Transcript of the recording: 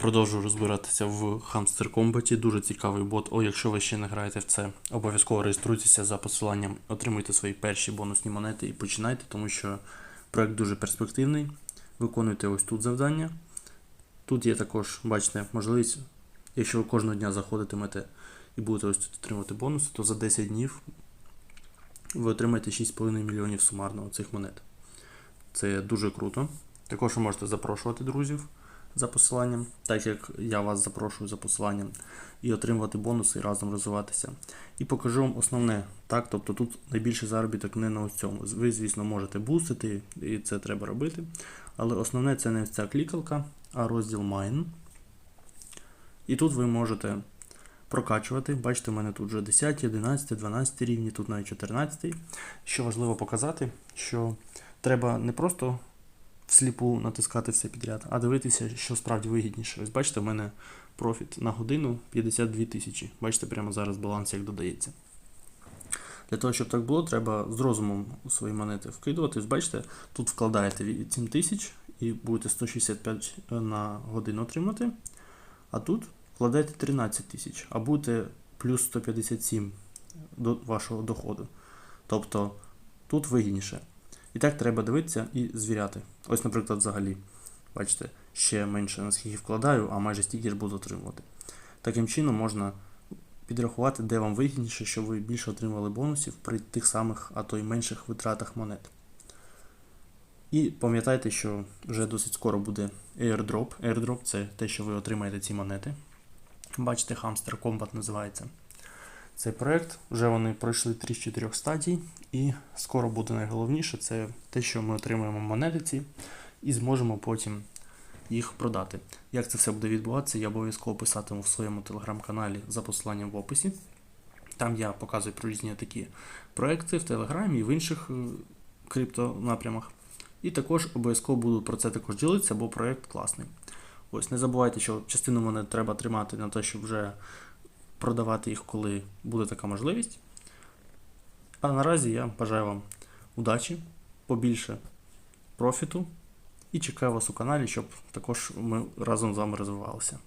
продовжую розбиратися в Hamster Combat. Дуже цікавий бот. О, якщо ви ще не граєте в це, обов'язково реєструйтеся за посиланням, отримуйте свої перші бонусні монети і починайте, тому що проект дуже перспективний. Виконуйте ось тут завдання. Тут є також, бачите, можливість, якщо ви кожного дня заходитимете і будете ось тут отримувати бонуси, то за 10 днів ви отримаєте 6,5 мільйонів сумарно цих монет. Це дуже круто. Також ви можете запрошувати друзів за посиланням, так як я вас запрошую за посиланням, і отримувати бонуси і разом розвиватися. І покажу вам основне. Так, тобто тут найбільший заробіток не на ось цьому. Ви, звісно, можете бустити, і це треба робити. Але основне це не ця клікалка, а розділ Mine. І тут ви можете прокачувати. Бачите, у мене тут вже 10, 11, 12 рівні, тут навіть 14. Що важливо показати, що треба не просто всліпу натискати все підряд, а дивитися, що справді вигідніше. Ось бачите, в мене профіт на годину 52 тисячі. Бачите, прямо зараз баланс як додається. Для того, щоб так було, треба з розумом свої монети вкидувати. Ось бачите, тут вкладаєте 8 тисяч і будете 165 на годину отримати. А тут вкладаєте 13 тисяч, а будете плюс 157 до вашого доходу. Тобто тут вигідніше. І так треба дивитися і звіряти. Ось, наприклад, взагалі, бачите, ще менше наскільки вкладаю, а майже стільки ж буду отримувати. Таким чином можна підрахувати, де вам вигідніше, щоб ви більше отримали бонусів при тих самих, а то й менших витратах монет. І пам'ятайте, що вже досить скоро буде airdrop. Airdrop це те, що ви отримаєте ці монети. Бачите, Hamster Combat називається цей проект. Вже вони пройшли 3 з 4 стадій, і скоро буде найголовніше це те, що ми отримаємо монети ці і зможемо потім їх продати. Як це все буде відбуватися, я обов'язково писатиму в своєму телеграм-каналі за посиланням в описі. Там я показую про різні такі проекти в Телеграмі і в інших е, криптонапрямах. І також обов'язково буду про це також ділитися, бо проект класний. Ось не забувайте, що частину монет треба тримати на те, щоб вже продавати їх, коли буде така можливість. А наразі я бажаю вам удачі, побільше профіту і чекаю вас у каналі, щоб також ми разом з вами розвивалися.